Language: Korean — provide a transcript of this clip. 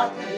아